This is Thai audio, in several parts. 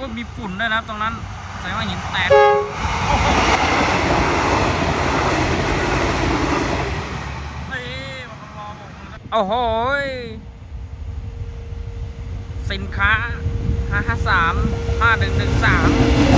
ว่ามีฝุ่นด้วยนะครับตรงนั้นแสดงว่าหินแตกโอ้โหสินค้า 553 5113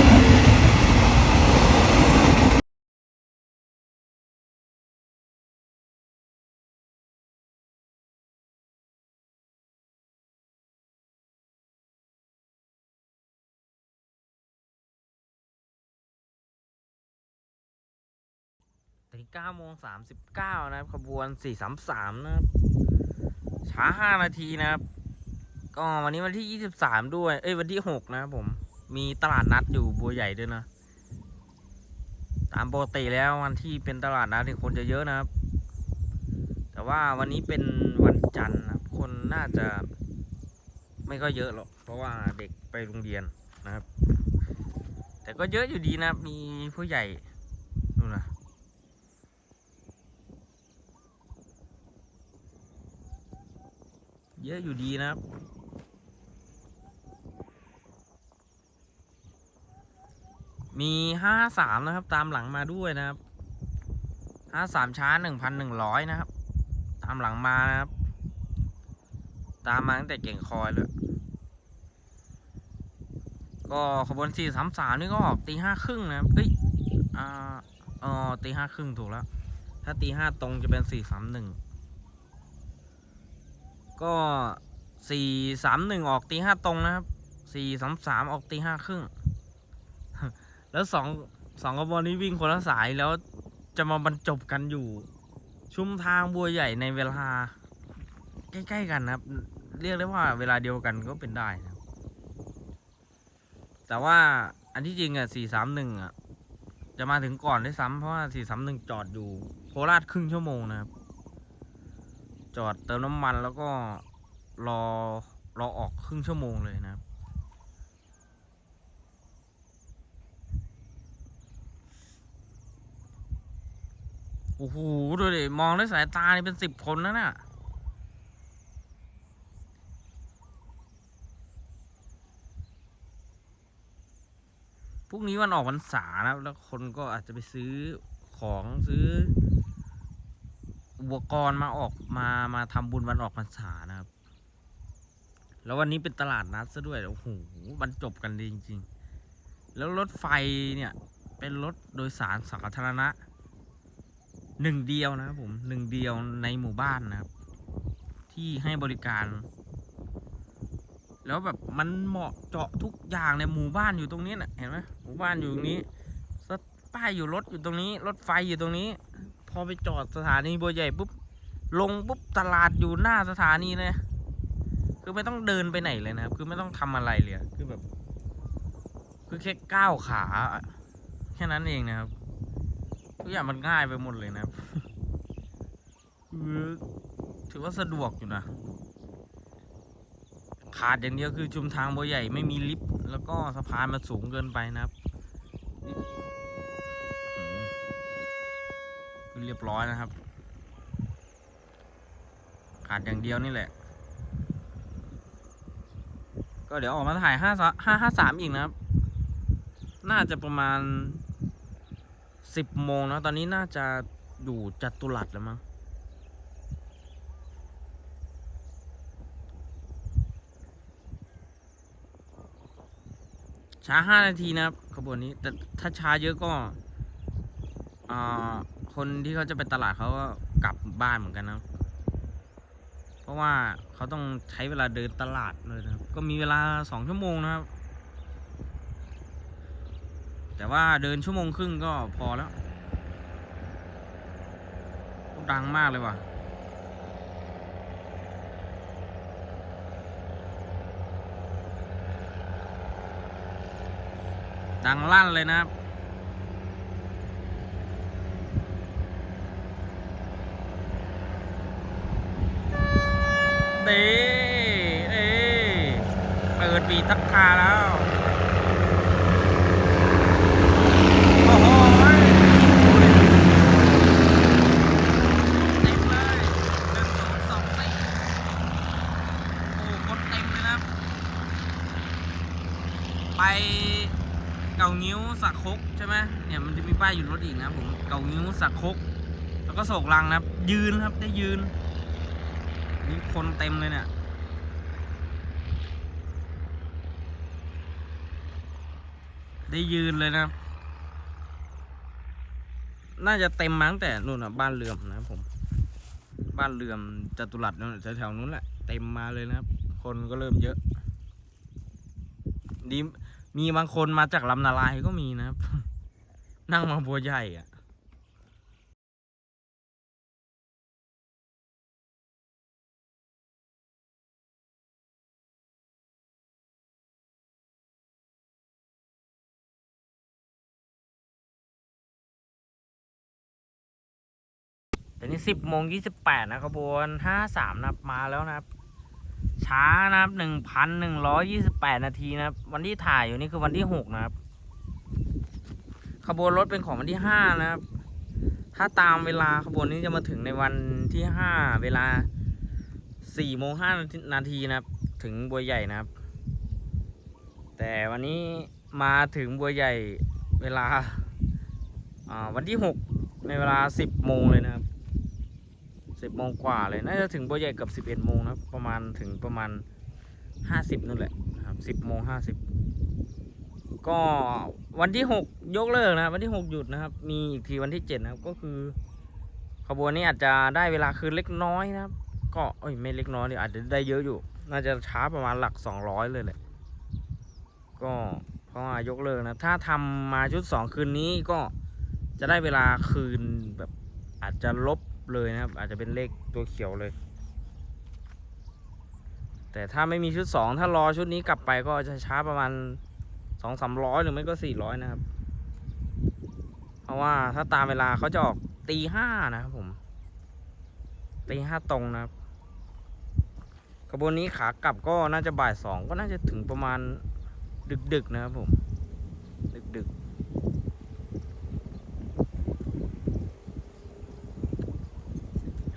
9โมง39 นะครับ ขบวน 433 นะครับ ช้า 5 นาทีนะครับ ก็วันนี้วันที่ 23 ด้วย เอ้ย วันที่ 6 นะครับผม มีตลาดนัดอยู่บัวใหญ่ด้วยนะ ตามปกติแล้ววันที่เป็นตลาดนัดที่คนจะเยอะนะครับ แต่ว่าวันนี้เป็นวันจันทร์นะครับคนน่าจะไม่ก็เยอะหรอก เพราะว่าเด็กไปโรงเรียนนะครับ แต่ก็เยอะอยู่ดีนะ มีผู้ใหญ่นู่นนะ เยอะอยู่ดีนะครับ มีห้าสามนะครับ ตามหลังมาด้วยนะครับห้าสามช้าหนึ่งพันหนึ่งร้อยนะครับ ตามหลังมานะครับ ตามมาตั้งแต่เก่งคอยเลย ก็ขบวนสี่สามสามนี่ก็ออกตีห้าครึ่งนะครับเอ้ยอ่าอ๋อตีห้าครึ่งถูกแล้ว ถ้าตีห้าตรงจะเป็นสี่สามหนึ่ง ก็สี่สามหนึ่งออกตีห้าตรงนะครับสี่สามสามออกตีห้าครึ่ง แล้วสองสองขบวนนี้วิ่งคนละสายแล้วจะมาบรรจบกันอยู่ ชุมทางบัวใหญ่ในเวลา ใกล้ๆกันนะครับ เรียกได้ว่าเวลาเดียวกันก็เป็นได้นะแต่ว่าอันที่จริงอะสี่สามหนึ่งอะจะมาถึงก่อนได้ซ้ำเพราะว่าสี่สามหนึ่งจอดอยู่โคราชครึ่งชั่วโมงนะครับ จอดเติมน้ำมันแล้วก็รอรอออกครึ่งชั่วโมงเลยนะครับ โอ้โห ดูดิ มองด้วยสายตานี่เป็นสิบคนนะน่ะพรุ่งนี้วันออกพรรษานะแล้วคนก็อาจจะไปซื้อของซื้อ อุปกรณ์มาออกมามาทำบุญวันออกพรรษานะครับ แล้ววันนี้เป็นตลาดนัดซะด้วยโอ้โหบรรจบกันดีจริง ๆ แล้วรถไฟเนี่ยเป็นรถโดยสารสาธารณะหนึ่งเดียวนะครับผมหนึ่งเดียวในหมู่บ้านนะครับ ที่ให้บริการ แล้วแบบมันเหมาะเจาะทุกอย่างในหมู่บ้านอยู่ตรงนี้นะเห็นไหมหมู่บ้านอยู่ตรงนี้ป้ายอยู่รถอยู่ตรงนี้ รถไฟอยู่ตรงนี้ พอไปจอดสถานีบัวใหญ่ปุ๊บลงปุ๊บตลาดอยู่หน้าสถานีเลย คือไม่ต้องเดินไปไหนเลยนะครับ คือไม่ต้องทำอะไรเลย คือแบบ คือแค่ก้าวขาแค่นั้นเองนะครับ ทุกอย่างมันง่ายไปหมดเลยนะครับถือว่าสะดวกอยู่นะ ขาดอย่างเดียวคือชุมทางบัวใหญ่ไม่มีลิฟต์แล้วก็สะพานมันสูงเกินไปนะครับนี่อืมคือ เรียบร้อยนะครับ ขาดอย่างเดียวนี่แหละ ก็เดี๋ยวออกมาถ่ายห้าห้าห้าสามอีกนะครับ น่าจะประมาณสิบโมงนะ ตอนนี้น่าจะอยู่จัตุรัสแล้วมั้งช้าห้านาทีนะครับขบวนนี้ แต่ถ้าช้าเยอะก็อ่า คนที่เขาจะไปตลาดเขาก็กลับบ้านเหมือนกันนะ เพราะว่าเขาต้องใช้เวลาเดินตลาดเลยนะครับ ก็มีเวลาสองชั่วโมงนะครับ แต่ว่าเดินชั่วโมงครึ่งก็พอแล้ว ดังมากเลยว่ะดังลั่นเลยนะครับ ดปีทักทาแล้ว โอ้โหเต็มเลยหนึ่งศูนย์สองสี่โอ้คนเต็มเลยนะไปเก่างิ้วสักคกใช่ไหมเนี่ยมันจะมีป้ายอยู่รถอีกนะผมเก่างิ้วสักคกแล้วก็โศกลังนะครับ ยืนครับได้ยืนนี่คนเต็มเลยเนี่ย ได้ยืนเลยนะครับ น่าจะเต็มมั้งแต่นู่นอะบ้านเรือมนะครับผม บ้านเรือมจตุรัสนู่นแถวๆนู้นแหละเต็มมาเลยนะครับ คนก็เริ่มเยอะ ดีมีบางคนมาจากลำนาลายก็มีนะครับ นั่งมาบัวใหญ่อะ ตอนนี้สิบโมงยี่สิบแปดนะขบวนห้าสามนะมาแล้วนะครับ ช้านะครับหนึ่งพันหนึ่งร้อยี่สิบแปดนาทีนะครับ วันที่ถ่ายอยู่นี่คือวันที่หกนะครับ ขบวนรถเป็นของวันที่ห้านะครับ ถ้าตามเวลาขบวนนี้จะมาถึงในวันที่ห้าเวลาสี่โมงห้านาทีนะครับ ถึงบัวใหญ่นะครับ แต่วันนี้มาถึงบัวใหญ่เวลาอ่าวันที่หกในเวลาสิบโมงเลยนะครับ สิบโมงกว่าเลยน่าจะถึงบัวใหญ่เกับสิบเอ็ดโมงนะประมาณถึงประมาณห้าสิบนู่นแหละครับสิบโมงห้าสิบก็วันที่หกยกเลิกนะวันที่หกหยุดนะครับ มีอีกทีวันที่เจ็ดนะครับก็คือ ขบวนนี้อาจจะได้เวลาคืนเล็กน้อยนะครับ ก็เอ้ยไม่เล็กน้อยดิอาจจะได้เยอะอยู่ น่าจะช้าประมาณหลักสองร้อยเลยแหละก็เพราะว่ายกเลิกนะ ถ้าทำมาชุดสองคืนนี้ก็จะได้เวลาคืนแบบอาจจะลบ เลยนะครับ อาจจะเป็นเลขตัวเขียวเลย แต่ถ้าไม่มีชุดสองถ้ารอชุดนี้กลับไปก็จะช้าประมาณสองสามร้อยหรือไม่ก็สี่ร้อยนะครับ เพราะว่าถ้าตามเวลาเขาจะออกตีห้านะครับผมตีห้าตรงนะครับขบวนนี้ขากลับก็น่าจะบ่ายสองก็น่าจะถึงประมาณดึกๆนะครับผม ดึกๆ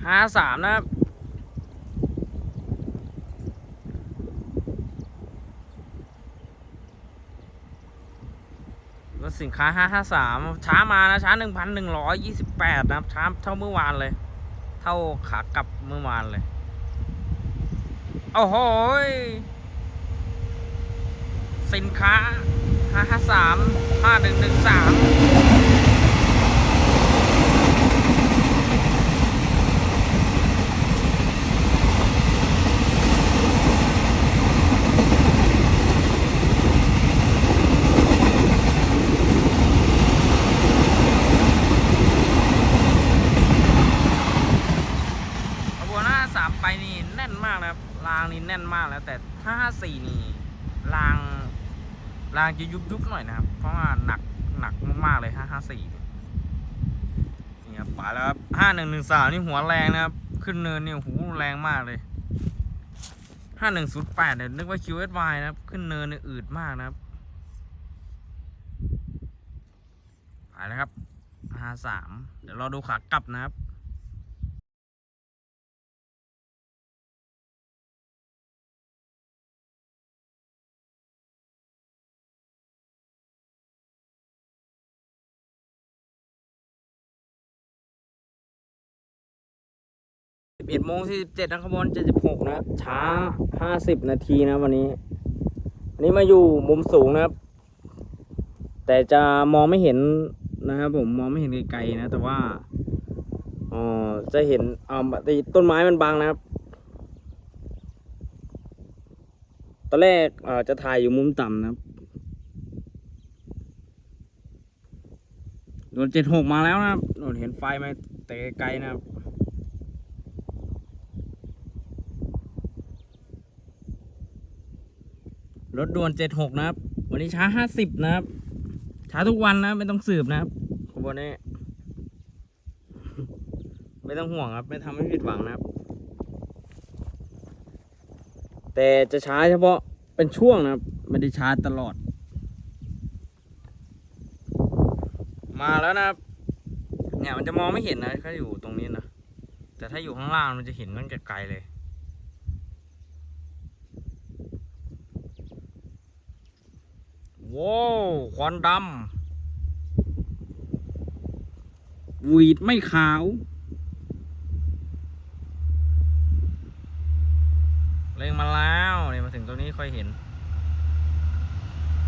ห้าสามนะครับ รถสินค้าห้าห้าสามช้ามานะ ช้าหนึ่งพันหนึ่งร้อยยี่สิบแปดนะครับ ช้าเท่าเมื่อวานเลย เท่าขากลับเมื่อวานเลย โอ้โหยสินค้าห้าห้าสามห้าหนึ่งหนึ่งสาม ขบวนห้าสามไปนี่แน่นมากนะครับ รางนี่แน่นมากแล้ว แต่ถ้าห้า สี่นี่รางรางจะยุบยุบหน่อยนะครับ เพราะว่าหนักหนักมากๆเลยห้าห้าสี่นี่ครับไปแล้วครับห้าหนึ่งหนึ่งสามนี่หัวแรงนะครับ ขึ้นเนินเนี่ยหูแรงมากเลยห้าหนึ่งศูนย์แปดเนี่ยนึกว่า QSY นะครับ ขึ้นเนินเนี่ยอืดมากนะครับไปแล้วครับห้าสามเดี๋ยวเราดูขากลับนะครับ สิบเอ็ดโมงสี่สิบเจ็ดนะขบวนเจ็ดสิบหกนะ ช้าห้าสิบนาทีนะวันนี้อันนี้มาอยู่มุมสูงนะครับ แต่จะมองไม่เห็นนะครับผมมองไม่เห็นไกลๆนะ แต่ว่าอ๋อจะเห็นอ่าแต่ต้นไม้มันบังนะครับ ตอนแรกอ่อจะถ่ายอยู่มุมต่ำนะครับโดนเจ็ดหกมาแล้วนะครับโดนเห็นไฟไหมแต่ไกลๆนะครับ รถด่วนเจ็ดหกนะครับ วันนี้ช้าห้าสิบนะครับ ช้าทุกวันนะ ไม่ต้องสืบนะครับขบวนนี้ ไม่ต้องห่วงครับ ไม่ทำให้ผิดหวังนะครับ แต่จะช้าเฉพาะเป็นช่วงนะครับ ไม่ได้ช้าตลอด มาแล้วนะครับ เนี่ยมันจะมองไม่เห็นนะถ้าอยู่ตรงนี้นะ แต่ถ้าอยู่ข้างล่างมันจะเห็นมันไกลๆเลย ว้าวควันดหวีดไม่ขาวเร่งมาแล้วนี่มาถึงตรงนี้ค่อยเห็น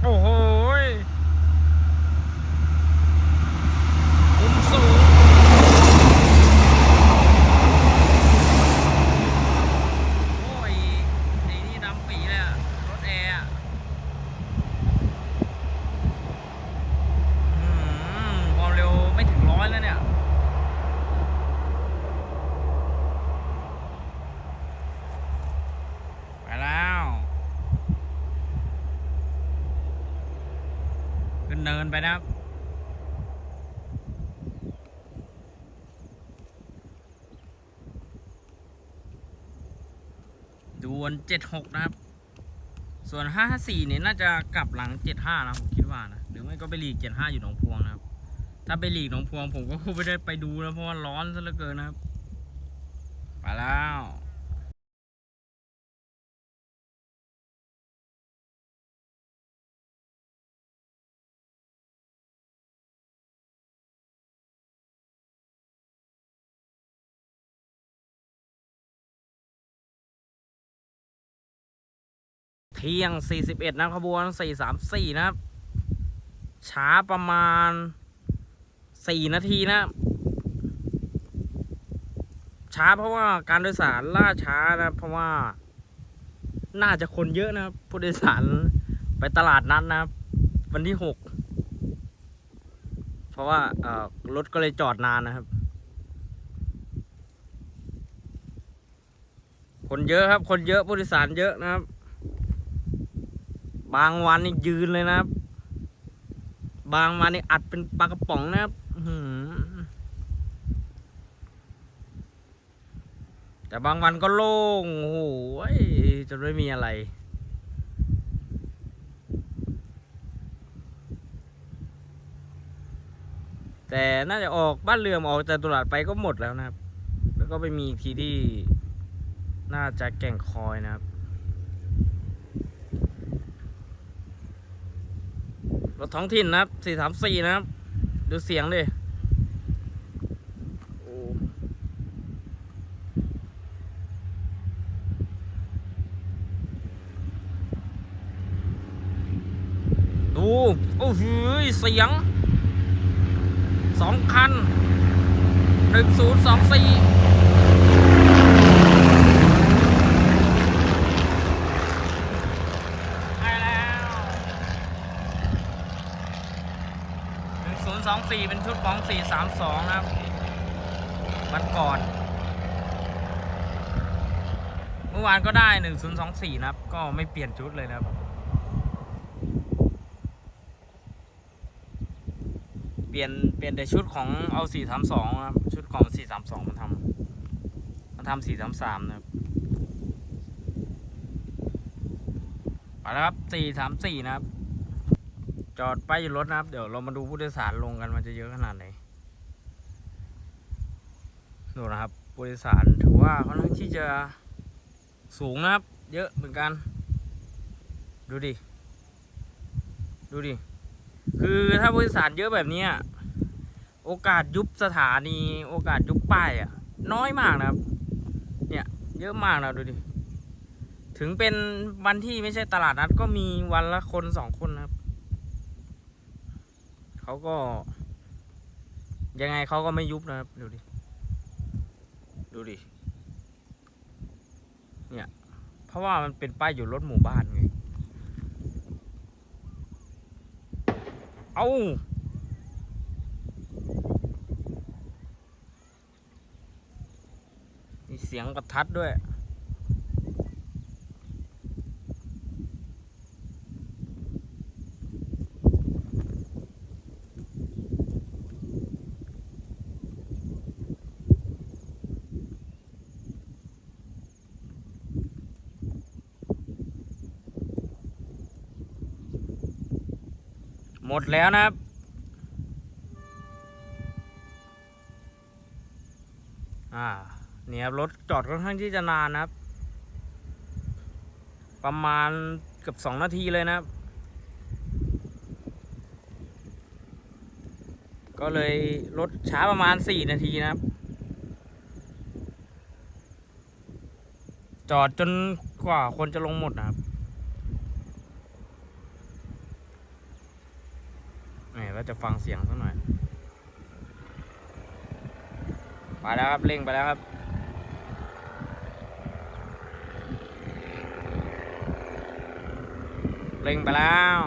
โอ้โหยมุมสูง โอ้ยไอ้นี่ดำปีเลยอะรถแอร์อะอื้อหือความเร็วไม่ถึงร้อยแล้วเนี่ย ไปแล้ว ขึ้น เนินไปนะครับ ดวนเจ็ดหกนะครับ ส่วนห้าสี่เนี่ยน่าจะกลับหลังเจ็ดห้านะผมคิดว่านะ หรือไม่ก็ไปหลีกเจ็ดห้าอยู่หนองพวงนะครับ ถ้าไปหลีกหนองพวงผมก็ไม่ได้ไปดูแล้วเพราะว่าร้อนซะเหลือเกินนะครับ ไปแล้ว เที่ยง 41 นะขบวน 434 นะครับ ช้าประมาณ 4 นาทีนะ ช้าเพราะว่าการโดยสารล่าช้านะ เพราะว่าน่าจะคนเยอะนะครับผู้โดยสารไปตลาดนัดนะครับ วันที่ 6 เพราะว่าเออรถก็เลยจอดนานนะครับ คนเยอะครับ คนเยอะผู้โดยสารเยอะนะครับ บางวันนี่ยืนเลยนะครับ บางวันนี่อัดเป็นปลากระป๋องนะครับหือแต่บางวันก็โล่งโอ้โหจะไม่มีอะไร แต่น่าจะออกบ้านเรือนออกจากตลาดไปก็หมดแล้วนะครับ แล้วก็ไปมีอีทีที่น่าจะแก่งคอยนะครับ รถท้องถิ่นนะครับสี่สามสี่นะครับ ดูเสียงดิโอ้ดู โอ้โหเสียงสองคันหนึ่งศูนย์สองสี่ ไปแล้วหนึ่งศูนย์ สี่เป็นชุดของสี่สามสองนะครับวันก่อน เมื่อวานก็ได้หนึ่งศูนย์สองสี่นะครับ ก็ไม่เปลี่ยนชุดเลยนะครับ เปลี่ยนเปลี่ยนแต่ชุดของเอาสี่สามสองนะครับ ชุดของสี่สามสองมาทำมาทำสี่สามสามนะครับไปแล้วครับสี่สามสี่นะครับ จอดไปอยู่รถนะครับ เดี๋ยวเรามาดูผู้โดยสารลงกันมันจะเยอะขนาดไหนดูนะครับผู้โดยสารถือว่าค่อนข้างที่จะสูงนะครับ เยอะเหมือนกัน ดูดิ ดูดิ คือถ้าผู้โดยสารเยอะแบบนี้โอกาสยุบสถานีโอกาสยุบป้ายอะ น้อยมากนะครับ เนี่ย เยอะมากนะดูดิ ถึงเป็นวันที่ไม่ใช่ตลาดนัดก็มีวันละคนสองคนนะ เขาก็ ยังไงเขาก็ไม่ยุบนะครับ ดูดิ ดูดิ เนี่ย เพราะว่ามันเป็นป้ายอยู่รถหมู่บ้านไง เอามีเสียงประทัดด้วย ดแล้วนะครับ อ่าเนี่ยรถจอดค่อนข้างที่จะนานนะครับ ประมาณเกือบสองนาทีเลยนะครับ ก็เลยรถช้าประมาณสี่นาทีนะครับ จอดจนกว่าคนจะลงหมดนะครับ เราจะฟังเสียงสักหน่อย ไปแล้วครับเร่งไปแล้วครับเร่งไปแล้ว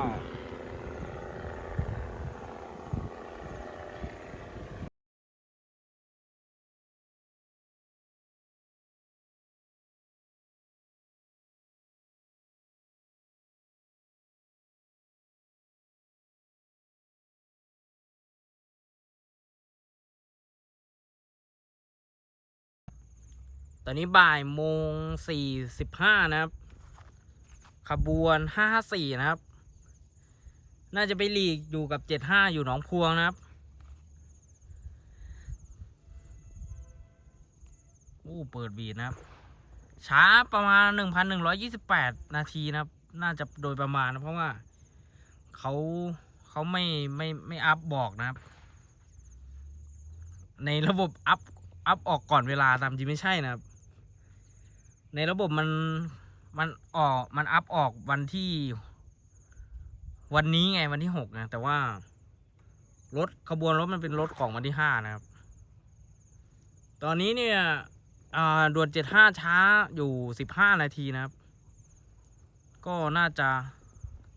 ตอนนี้บ่ายโมงสี่สิบห้านะครับ ขบวนห้าสี่นะครับ น่าจะไปหลีกอยู่กับเจ็ดห้าอยู่หนองพวงนะครับโอ้เปิดบีดนะครับ ช้าประมาณหนึ่งพันหนึ่งร้อยี่สิบแปดนาทีนะครับ น่าจะโดยประมาณนะ เพราะว่าเขาเขาไม่ไม่ไม่อัพบอกนะครับ ในระบบอัพอัพออกก่อนเวลาตามจริงไม่ใช่นะครับ ในระบบมันมันออกมันอัพออกวันที่ วันนี้ไงวันที่หกนะแต่ว่ารถขบวนรถมันเป็นรถของวันที่ห้านะครับ ตอนนี้เนี่ยอ่าด่วนเจ็ดห้าช้าอยู่สิบห้านาทีนะครับ ก็น่าจะ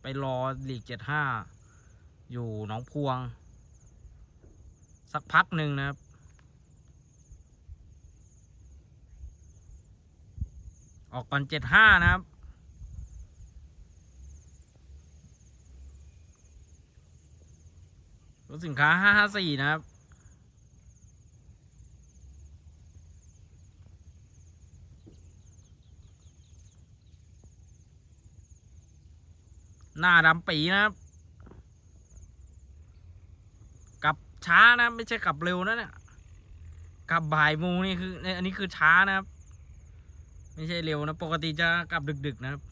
ไปรอหลีกเจ็ดห้าอยู่หนองพวง สักพักหนึ่งนะครับ ออกก่อนเจ็ดห้านะครับ รถสินค้าห้าห้าสี่นะครับหน้าดำปีนะครับกลับช้านะไม่ใช่กลับเร็วนะเนี่ยกลับบ่ายโมงนี่คืออันนี้คือช้านะครับ ไม่ใช่เร็วนะ ปกติจะกลับดึกๆนะครับ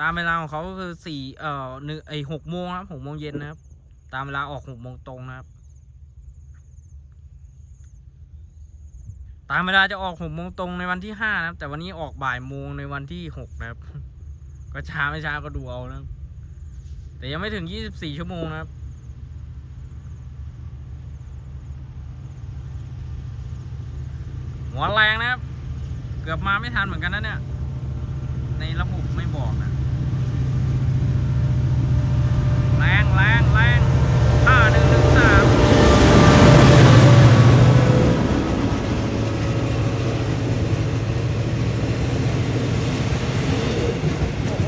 ตามเวลาของเขาก็คือสี่เอ่อหนึ่งไอหกโมงครับหกโมงเย็นนะครับ ตามเวลาออกหกโมงตรงนะครับ ตามเวลาจะออกหกโมงตรงในวันที่ห้านะครับ แต่วันนี้ออกบ่ายโมงในวันที่หกนะครับ ก็ช้าไม่ช้าก็ดูเอานะครับ แต่ยังไม่ถึงยี่สิบสี่ชั่วโมงนะครับหัวแรงนะครับ เกือบมาไม่ทันเหมือนกันนะเนี่ย ในระบบไม่บอกนะแรงแรงแรงห้าหนึ่งหนึ่งสามโอ้โห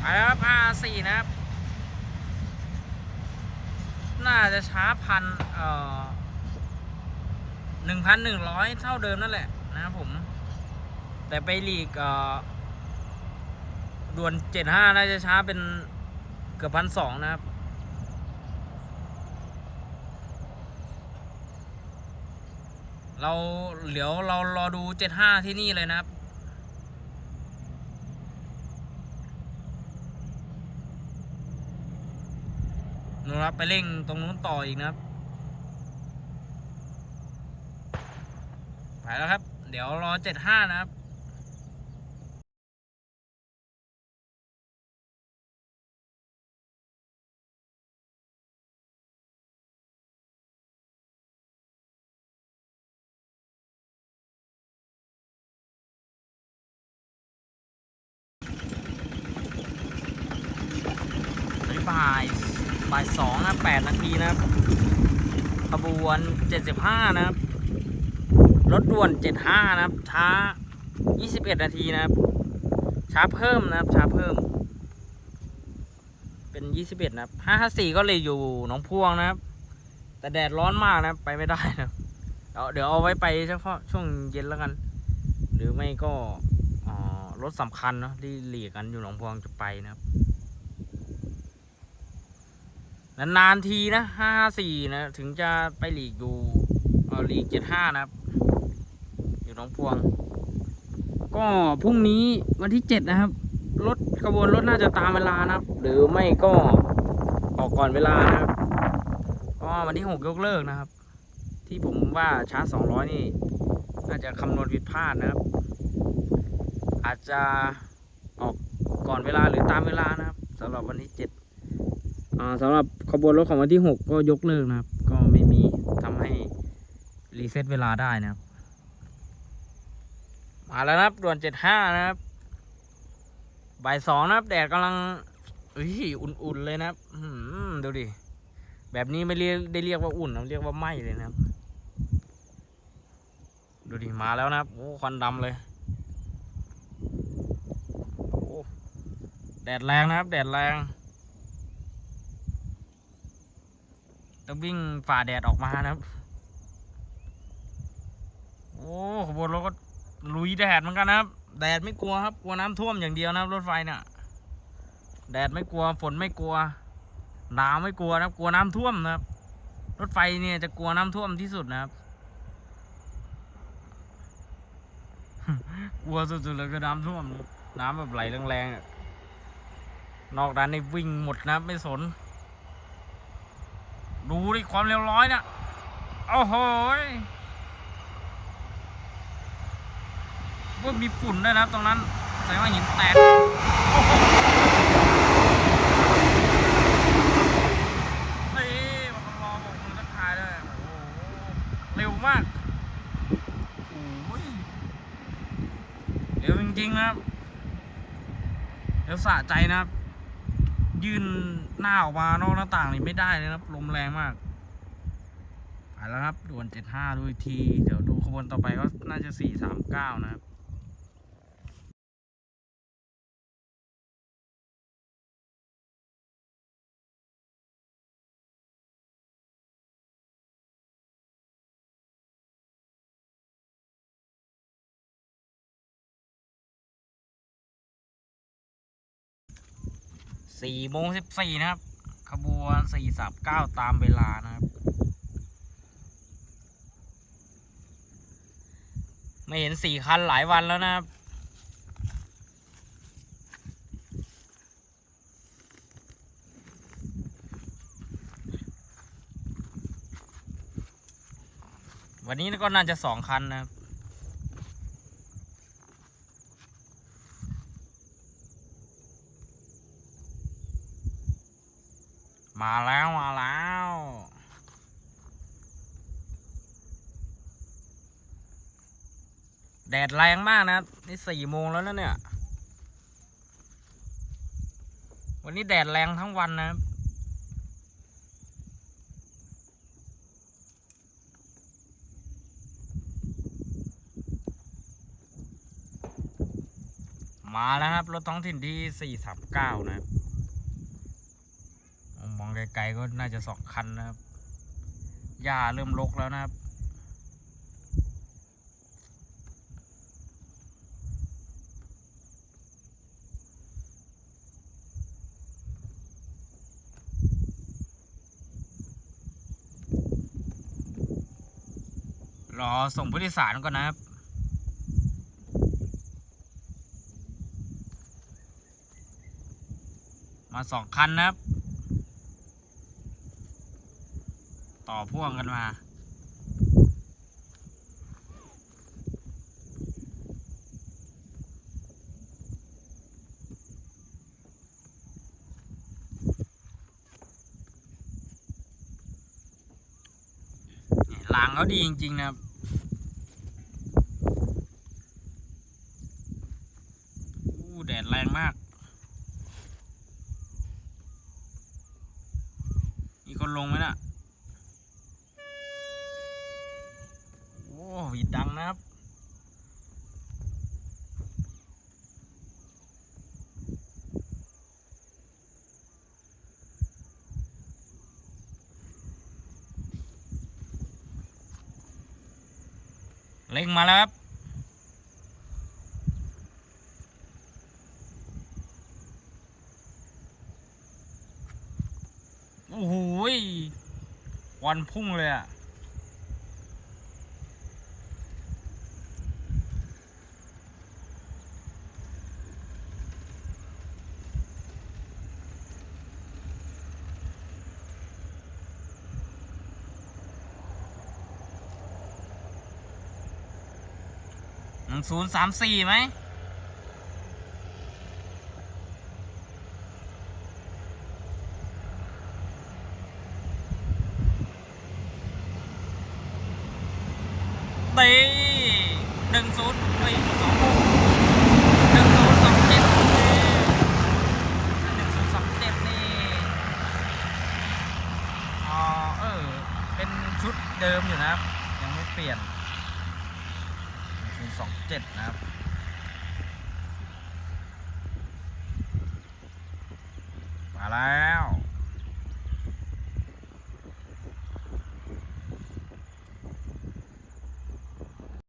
ไปแล้วครับ R4 นะครับ น่าจะช้าพันเอ่อหนึ่งพันหนึ่งร้อยเท่าเดิมนั่นแหละนะครับผม แต่ไปลีกด่วนเจ็ดห้าน่าจะช้าเป็นเกือบพันสองนะครับเราเดี๋ยวเรารอดูเจ็ดห้าที่นี่เลยนะครับนูนครับไปเร่งตรงนู้นต่ออีกนะครับ ไปแล้วครับ เดี๋ยวรอเจ็ดห้านะครับบ่ายบ่ายสองนะแปดนาทีนะครับขบวนเจ็ดสิบห้านะครับ รถด่วนเจ็ดห้านะครับ ช้ายี่สิบเอ็ดนาทีนะครับ ช้าเพิ่มนะครับ ช้าเพิ่ม เป็นยี่สิบเอ็ดนะครับห้าห้าสี่ก็เลยอยู่หนองพวงนะครับ แต่แดดร้อนมากนะครับ ไปไม่ได้นะครับเดี๋ยวเดี๋ยวเอาไว้ไปเฉพาะช่วงเย็นแล้วกัน หรือไม่ก็รถสำคัญเนาะที่หลีกกันอยู่หนองพวงจะไปนะครับนานๆทีนะห้าสี่นะ ถึงจะไปหลีกอยู่เอ่อหลีกเจ็ดห้านะครับ น้องพวง ก็พรุ่งนี้วันที่เจ็ดนะครับ รถขบวนรถน่าจะตามเวลานะครับ หรือไม่ก็ออกก่อนเวลานะครับก็วันที่หกยกเลิกนะครับ ที่ผมว่าชาร์จสองร้อยนี่ น่าจะคำนวณผิดพลาดนะครับ อาจจะออกก่อนเวลาหรือตามเวลานะครับสำหรับวันที่เจ็ดอ่าสำหรับขบวนรถของวันที่หกก็ยกเลิกนะครับ ก็ไม่มีทำให้รีเซ็ตเวลาได้นะครับ มาแล้วนะครับด่วนเจ็ดห้านะครับบ่ายสองนะครับ แดดกำลังเอ้ยอุ่นๆเลยนะครับอื้อหือดูดิแบบนี้ไม่เรียกได้เรียกว่าอุ่นนะเรียกว่าไหม้เลยนะครับ ดูดิมาแล้วนะครับโอ้ควันดำเลยโอ้แดดแรงนะครับ แดดแรงต้องวิ่งฝ่าแดดออกมานะครับ โอ้ขบวนรถก็ ลุยแดดเหมือนกันนะครับ แดดไม่กลัวครับ กลัวน้ำท่วมอย่างเดียวนะครับรถไฟเนี่ย แดดไม่กลัว ฝนไม่กลัว หนาวไม่กลัวนะครับ กลัวน้ำท่วมนะครับ รถไฟเนี่ยจะกลัวน้ำท่วมที่สุดนะครับ กลัวสุดๆเลยคือน้ำท่วมนะครับน้ำแบบไหลแรงๆนอกนั้นในวิ่งหมดนะไม่สน ดูดิความเร็วร้อยเนะโอ้โห ว่ามีฝุ่นด้วยนะครับตรงนั้นแสดงว่าหินแตกโอ้โหนี่มันรอบกมือทักทายด้โอ้โหเร็วมากโอ้ยเร็วจริงๆนะครับเร็วสะใจนะครับ ยืนหน้าออกมานอกหน้าต่างนี่ไม่ได้เลยนะครับ ลมแรงมากไปแล้วครับด่วนเจ็ดห้าดูอีกที เดี๋ยวดูขบวนต่อไปก็น่าจะสี่สามเก้านะครับ สี่โมงสิบสี่นะครับ ขบวนสี่สามเก้าตามเวลานะครับ ไม่เห็นสี่คันหลายวันแล้วนะครับวันนี้ก็น่าจะสองคันนะครับ มาแล้วมาแล้วแดดแรงมากนะนี่สี่โมงแล้วนะเนี่ย วันนี้แดดแรงทั้งวันนะมาแล้วครับ รถท้องถิ่นที่สี่สามเก้านะครับ ไกลๆก็น่าจะสองคันนะครับ หญ้าเริ่มรกแล้วนะครับ รอส่งผู้โดยสารก่อนนะครับมาสองคันนะครับ ต่ อพ่วงกันมา หลังเขาดีจริง ๆ นะครับอู้แดดแรงมากมีคนลงไหมน่ะ ดังนะครับ เล็งมาแล้วครับโอ้โหควันพุ่งเลยอะ ศูนย์สามสี่ไหม